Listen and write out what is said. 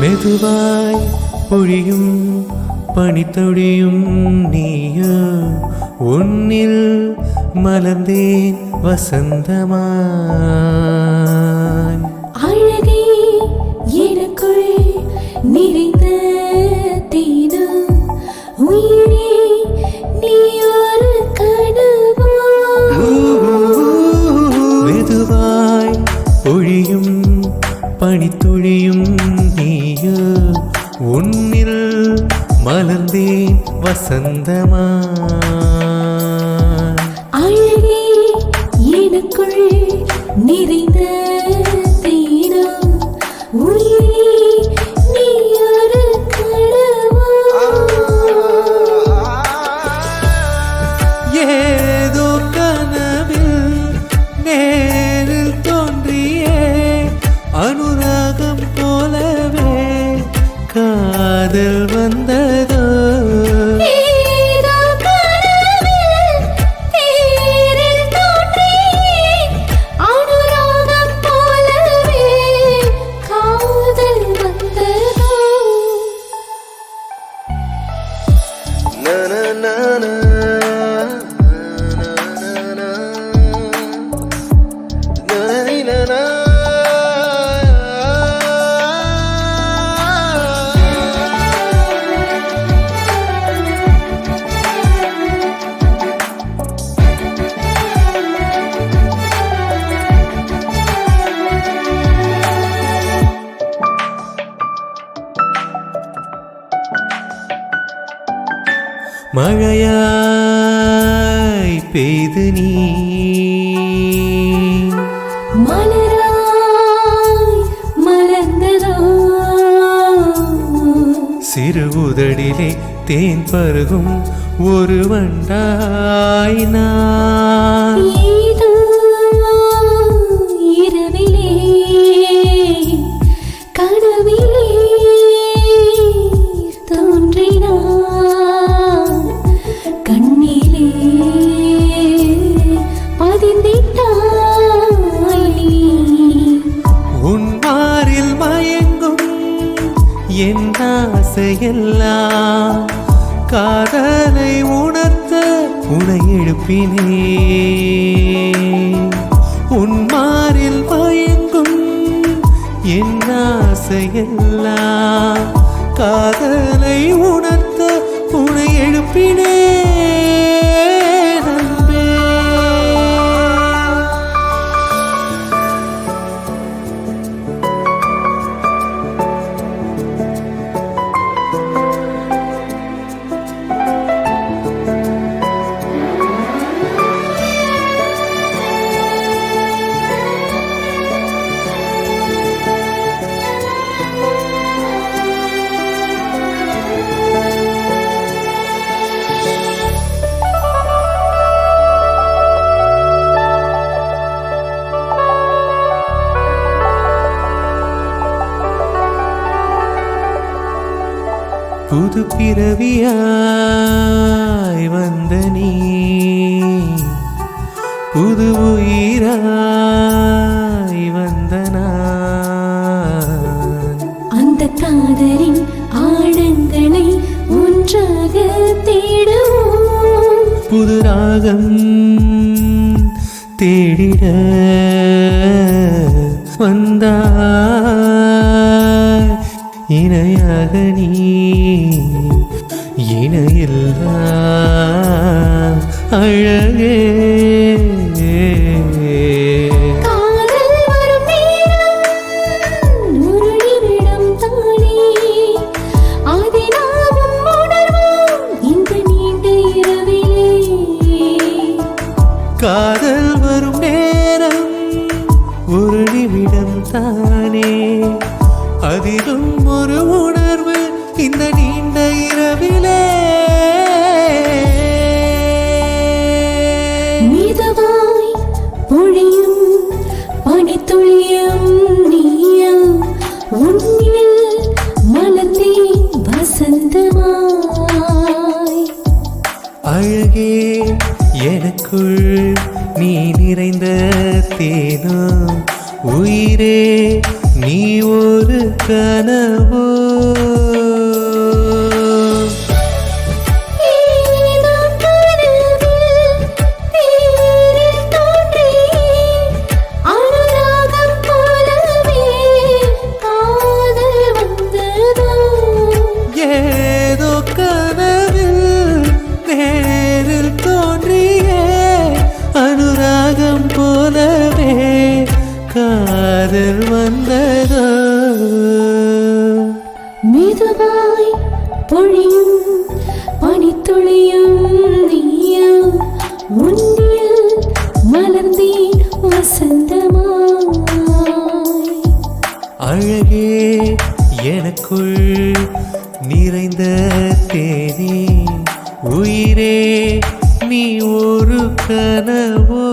மெதுவாய் பொழியும் பனித்தொழியும் நீயோ உன்னில் மலர்ந்தேன் வசந்தமாய் பனித்துளியும் நீயோ. உன்னில் மலர்ந்தேன் வசந்தமா. estamos மழையாய் பெய்து நீ சிறு உதடிலே தேன் பருகும் ஒரு வண்டாய் நான். என் ஆசையெல்லாம் காதலை உணர்த்த உனை எழுப்பினே. உன்மாரில் பயங்கும் என் ஆசையெல்லாம் காதலை உணர்த்த புது பிறவியாய் வந்த நீ. புது உயிராய் வந்த நான். அந்த காதலின் ஆழங்களை ஒன்றாக தேடுவோம். புது ராகம் தேடிட இணையாக நீ இணையில்லா அழகே. காதல் வரும் நேரம் ஒரு நிமிடம் தானே. அதிலும் ஒரு உணர்வு இந்த நீண்ட இரவிலே. மிதவாய் பொழியும் பனித்துளியும் நீயும் உன்னில் மலர்ந்தேன் வசந்தமாய். அழகே எனக்குள் நீ நிறைந்த தேனோ உயிரே நீ ஒரு கனவோ? போலவே காதல் பனித்துளியும் நீயும் உன்னில் மலர்ந்தேன் வசந்தமாய். அழகே எனக்குள் நிறைந்த தேனே. உயிரே நீ ஒரு கனவோ?